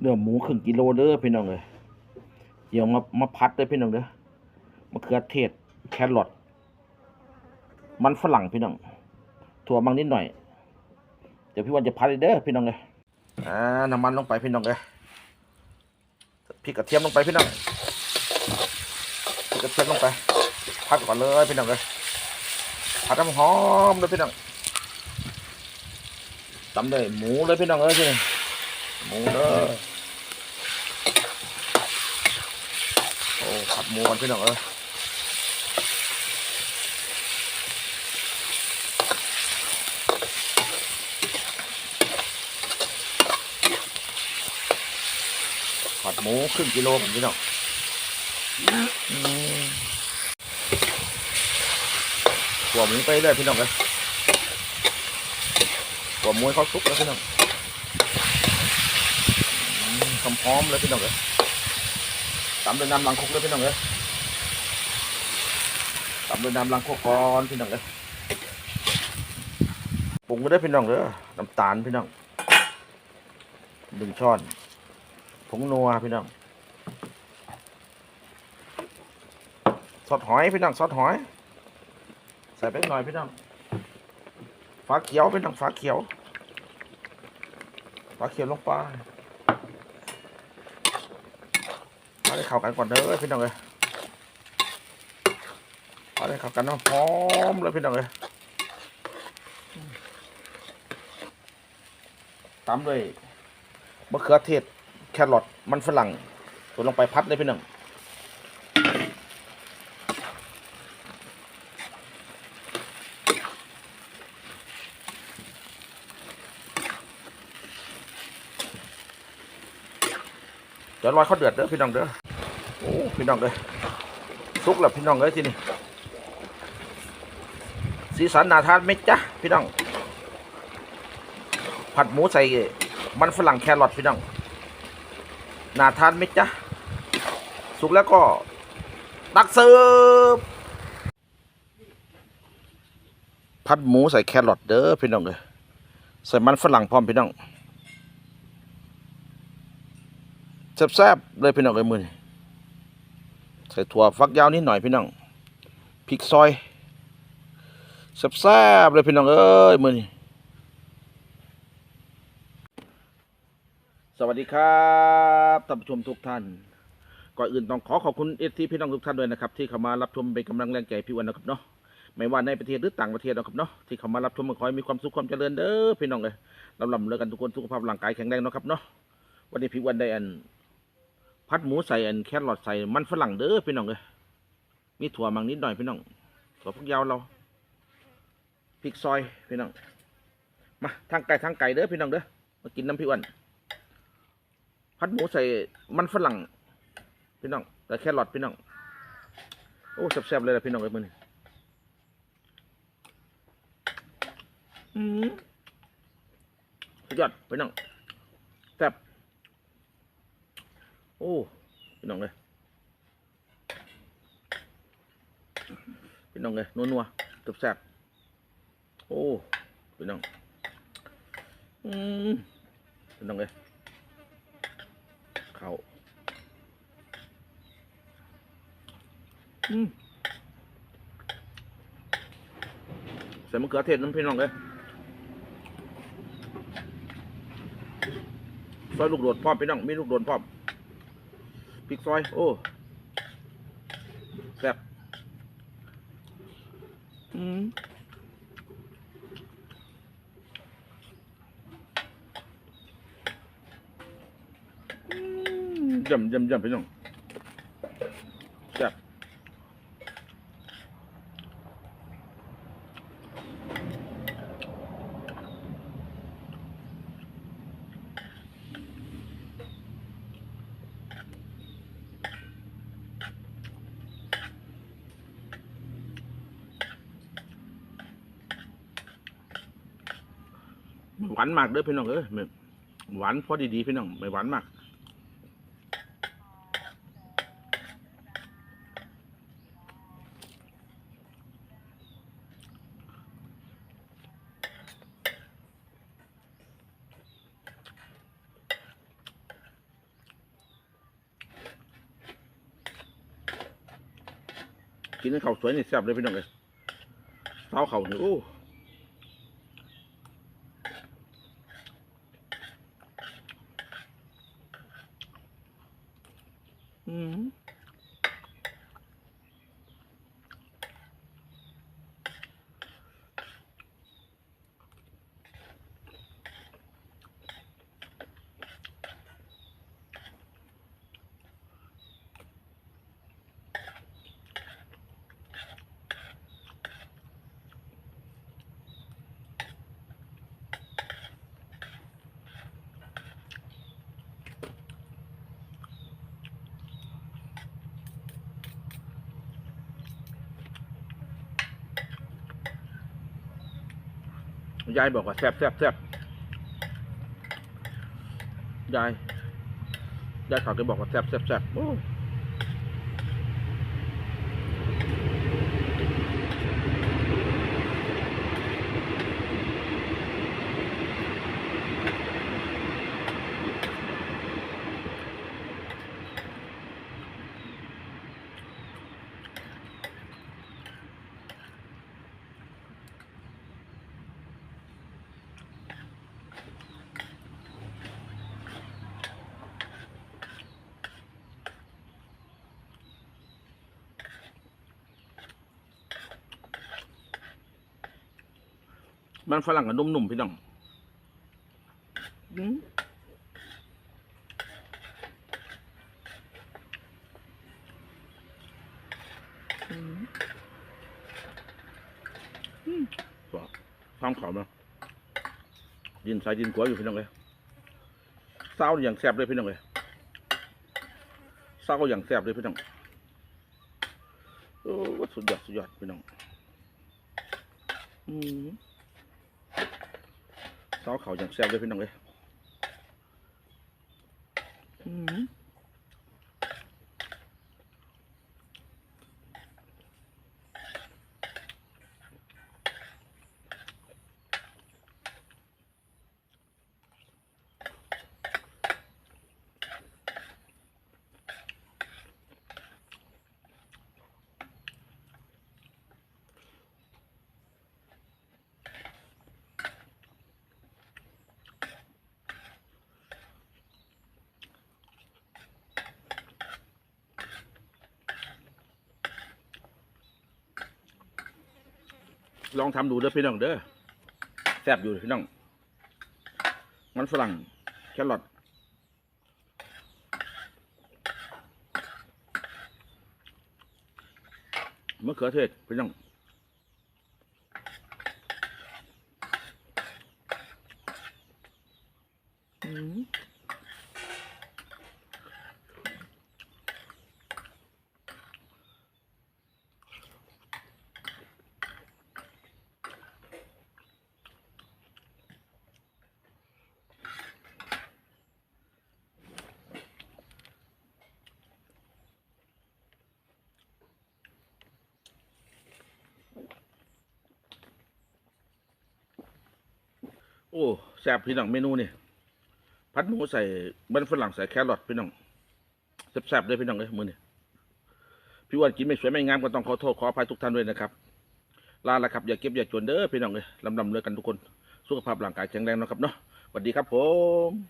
เนื้อหมูครึ่งกิโลเด้อพี่น้องเลยเดี๋ยวมามาพัดเด้อพี่น้องเด้อมะเขือเทศแครอทมันฝรั่งพี่น้องถั่วบางนิดหน่อย เดี๋ยวพี่วันจะพัดเลยเด้อพี่น้องเลยอ่าน้ำมันลงไปพี่น้องเลยพริกกระเทียมลงไปพี่น้องพริกกระเทียมลงไป พัดก่อนเลยพี่น้องเลยผัดน้ำหอมเลยพี่น้องตำเลยหมูเลยพี่น้องเอ้ยพี่หมูเลย อ้ผัดหมูกันพี่น้องเอ้ยผัดหมูครึ่งกิโลกันพี่น้องหัวหมูไปเลยพี่น้องเลยหัวหมูเขาสุกแล้วพี่น้องอืมหอมหอมเลยพี่น้องเลย ตำด้วยน้ำลังคุกเลยพี่น้องเลยตำด้วยน้ำลังคุกก่อนพี่น้องเลยปรุงก็ได้พี่น้องเลยน้ำตาลพี่น้องหนึ่งช้อนผงนัวพี่น้องซอสหอยพี่น้องซอสหอย ใส่ไปหน่อยพี่น้องฟ้าเขียวพี่น้องฟ้าเขียวฟ้าเขียวลงไป มาได้เข้ากันก่อนเด้อพี่น้องเลยมาได้เข้ากันน้ำหอมเลยพี่น้องเลยตามด้วยมะเขือเทศแครอทมันฝรั่งตัวลงไปพัดเลยพี่น้องเดี๋ยวรอยเขาเดือดเด้อพี่น้องเด้อ พี่น้องเลยสุกแล้วพี่น้องเลยทีนี้สีสันน่าทานไหมจ๊ะพี่น้อง ผัดหมูใส่มันฝรั่งแครอทพี่น้องน่าทานไหมจ๊ะสุกแล้วก็ตักเสิร์ฟผัดหมูใส่แครอทเด้อพี่น้องเลยใส่มันฝรั่งพร้อมพี่น้องแซ่บๆเลยพี่น้องเลยมือนี้ ใส่ถั่วฟักยาวนิดหน่อยพี่น้องพริกซอยแซ่บๆเลยพี่น้องเอ้ยมือนี้สวัสดีครับท่านผู้ชมทุกท่านก่อนอื่นต้องขอขอบคุณเอทีพี่น้องทุกท่านด้วยนะครับที่เข้ามารับชมเป็นกำลังแรงใจพี่วันนะครับเนาะไม่ว่าในประเทศหรือต่างประเทศนะครับเนาะที่เข้ามารับชมก็ขอให้มีความสุขความเจริญเด้อพี่น้องเลยลำลำเลิกกันทุกคนสุขภาพร่างกายแข็งแรงนะครับเนาะวันนี้พี่วันได้อัน พัดหมูใส่อันแครอทใส่มันฝรั่งเด้อพี่น้องเอ้ยมีถั่วมังนิดหน่อยพี่น้องถั่วพวกยาวเราพริกซอยพี่น้องมาทางไก่ทางไก่เด้อพี่น้องเด้อมากินน้ำพี่อ้วนพัดหมูใส่มันฝรั่งพี่น้องแต่แครอทพี่น้องโอ้แซ่บๆเลยละพี่น้องเอ้ยมือนี้อืมสุดยอดพี่น้องแซ่บ โอ้พี่น้องเลยพี่น้องเลยนัวนัวๆจับแซ่บโอ้พี่น้องอืมพี่น้องเลยเขาอืมใส่มะเขือเทศน้ำพี่น้องเลยซอยลูกโดดพร้อมพี่น้องมีลูกโดดพร้อม พริกซอย โอ้แซ่บอืมอืมยำยำยำพี่น้อง หวานมากเด้อพี่น้องเอ้ยหวานพอดีๆพี่น้องไม่หวานมากกินข้าวสวยนี่แซ่บเลยพี่น้องเลยเท้าเขาเนี่โอ้ ยายบอกว่าแซ่บแซ่บแซ่บยายยายเขาจะบอกว่าแซ่บแซ่บแซ่บ มันฝรั่งกับนุ่มๆพี่น้องอืมอืมอืมตัวท้องเขาเนาะดินใส่ดินกัวอยู่พี่น้องเลยเศร้าอย่างแซ่บเลยพี่น้องเลยเศร้าอย่างแซ่บเลยพี่น้องโอ้ว่าสุดยอดสุดยอดพี่น้อง อืม เสาเขาอย่างแซ่บเลยพี่น้องเลย ลองทำดูเด้อพี่น้องเด้อแซ่บอยู่พี่น้อง มันฝรั่งแครอทมะเขือเทศพี่น้องอืม อ้แซ่บพี่น้องเมนูนี่พัดหมูใส่มันฝรั่งใส่แครอทพี่น้องแซ่บๆเลยพี่น้องเลยมือนี่พี่วันกินไม่สวยไม่งามก็ต้องขอโทษขออภัยทุกท่านด้วยนะครับลาละครับอย่าเก็บอย่าจนเด้อพี่น้องเลยลำลำเลยกันทุกคน สุขภาพร่างกายแข็งแรงนะครับเนาะสวัสดีครับผม